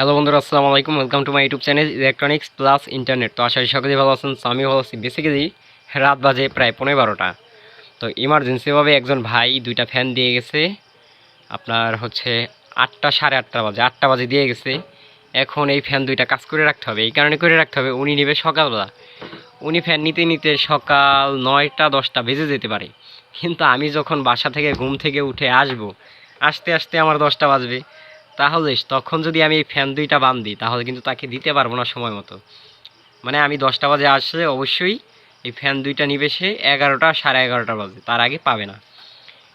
Hello বন্ধুরা, আসসালামু আলাইকুম। Welcome to my YouTube channel electronics plus internet তো আশা করি সকলেই ভালো আছেন আমি ভালো আছি। বেসিক্যালি রাত বাজে প্রায় পনেরো বারোটা। তো ইমার্জেন্সিভাবে একজন ভাই দুইটা ফ্যান দিয়ে গেছে। আপনার হচ্ছে আটটা, সাড়ে আটটা বাজে আটটা বাজে দিয়ে গেছে। এখন এই ফ্যান দুইটা কাজ করে রাখতে হবে। এই কারণে করে রাখতে হবে, উনি নেবে সকালবেলা। উনি ফ্যান নিতে নিতে সকাল নয়টা, দশটা বেজে যেতে পারে। কিন্তু আমি যখন বাসা থেকে ঘুম থেকে উঠে আসব, আসতে আসতে আমার দশটা বাজবে। তাহলে তখন যদি আমি এই ফ্যান দুইটা বান্ধি তাহলে কিন্তু তাকে দিতে পারব না সময় মতো। মানে আমি দশটা বাজে আসলে অবশ্যই এই ফ্যান দুইটা নিবে সে এগারোটা সাড়ে এগারোটা বাজে, তার আগে পাবে না।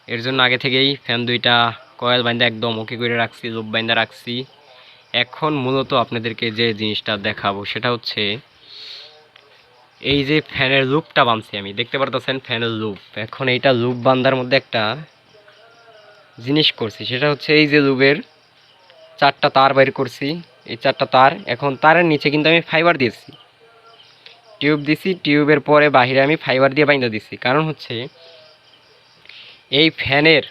এর জন্য আগে থেকেই ফ্যান দুইটা কয়েল বাইন্দা একদম ওকে করে রাখছি লোভ বাইন্দা রাখছি। এখন মূলত আপনাদেরকে যে জিনিসটা দেখাবো, সেটা হচ্ছে এই যে ফ্যানের লুপটা বানছি আমি, দেখতে পারতেছেন ফ্যানের লুপ এখন এইটা লুপ বান্ধার মধ্যে একটা জিনিস করছি, সেটা হচ্ছে এই যে লুপের চারটা তার বাইর করছি। এই চারটা তার এখন তারের নিচে কিন্তু আমি ফাইবার দিয়েছি। টিউব দিছি টিউবের পরে বাহিরে আমি ফাইবার দিয়ে বাইন্দা দিছি। কারণ হচ্ছে, এই ফ্যানের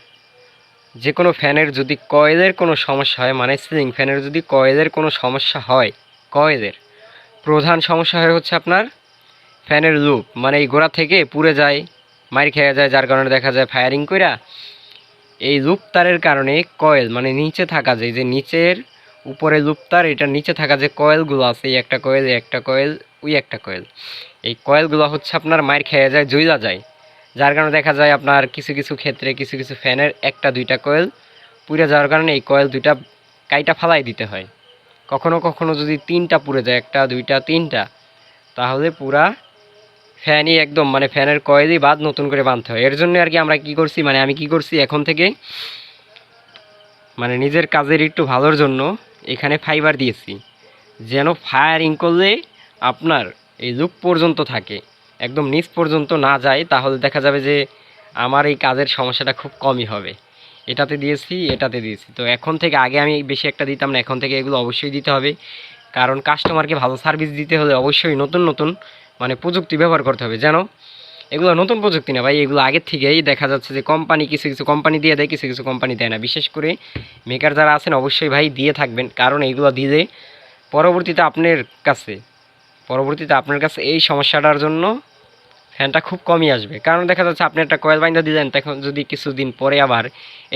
যে কোনো ফ্যানের যদি কয়েলের কোনো সমস্যা হয় মানে সিলিং ফ্যানের যদি কয়েলের কোনো সমস্যা হয় কয়েলের প্রধান সমস্যা হয় হচ্ছে আপনার ফ্যানের লুপ মানে এই গোড়া থেকে পুড়ে যায় মার খেয়ে যায়, যার কারণে দেখা যায় ফায়ারিং কইরা এই লুপ তারের কারণে কয়েল মানে নিচে থাকা যায় যে নিচের উপরে লুপ এটা নিচে থাকা যে কয়েলগুলো আছে, এই একটা কয়েল, এই একটা কয়েল, ওই একটা কয়েল। এই কয়েলগুলো হচ্ছে আপনার মায়ের খেয়ে যায় জইলা যায়। যার কারণে দেখা যায় আপনার কিছু কিছু ক্ষেত্রে কিছু কিছু ফ্যানের একটা, দুইটা কয়েল পুড়ে যাওয়ার কারণে এই কয়েল দুইটা কাইটা ফালাই দিতে হয়। কখনো কখনো যদি তিনটা পুড়ে যায়, একটা, দুইটা, তিনটা, তাহলে পুরা ফ্যানই একদম মানে ফ্যানের কয়েলই বাদ নতুন করে বাঁধতে হয়। এর জন্য আর কি আমরা কি করছি মানে আমি কি করছি এখন থেকে মানে নিজের কাজের একটু ভালোর জন্য এখানে ফাইবার দিয়েছি। যেন ফায়ারিং করলে আপনার এই লুপ পর্যন্ত থাকে। একদম নিচ পর্যন্ত না যায়, তাহলে দেখা যাবে যে আমার এই কাজের সমস্যাটা খুব কমই হবে। এটাতে দিয়েছি এটাতে দিয়েছি। তো এখন থেকে আগে আমি বেশি একটা দিতাম না, এখন থেকে এগুলো অবশ্যই দিতে হবে। কারণ কাস্টমারকে ভালো সার্ভিস দিতে হলে অবশ্যই নতুন নতুন মানে প্রযুক্তি ব্যবহার করতে হবে যেন এগুলো নতুন প্রযুক্তি না ভাই, এগুলো আগের থেকেই দেখা যাচ্ছে যে কোম্পানি কিছু কিছু কোম্পানি দিয়ে দেয়, কিছু কিছু কোম্পানি দেয় না। বিশেষ করে মেকার যারা আছেন, অবশ্যই ভাই দিয়ে থাকবেন। কারণ এইগুলো দিলে পরবর্তীতে আপনার কাছে, পরবর্তীতে আপনার কাছে এই সমস্যাটার জন্য ফ্যানটা খুব কমই আসবে। কারণ দেখা যাচ্ছে আপনি একটা কয়েল বাইন্দা দিলেন, তখন যদি কিছুদিন পরে আবার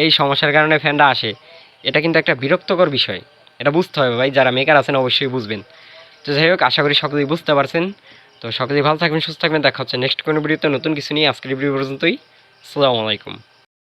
এই সমস্যার কারণে ফ্যানটা আসে, এটা কিন্তু একটা বিরক্তকর বিষয়। এটা বুঝতে হবে ভাই, যারা মেকার আছেন অবশ্যই বুঝবেন। তো যাই হোক, আশা করি সকলেই বুঝতে পারছেন। তো সকলেই ভালো থাকবেন, সুস্থ থাকবেন, দেখা হচ্ছে নেক্সট কোনো ভিডিওতে। নতুন কিছু নিয়ে আজকের ভিডিও পর্যন্তই। আসসালামু আলাইকুম।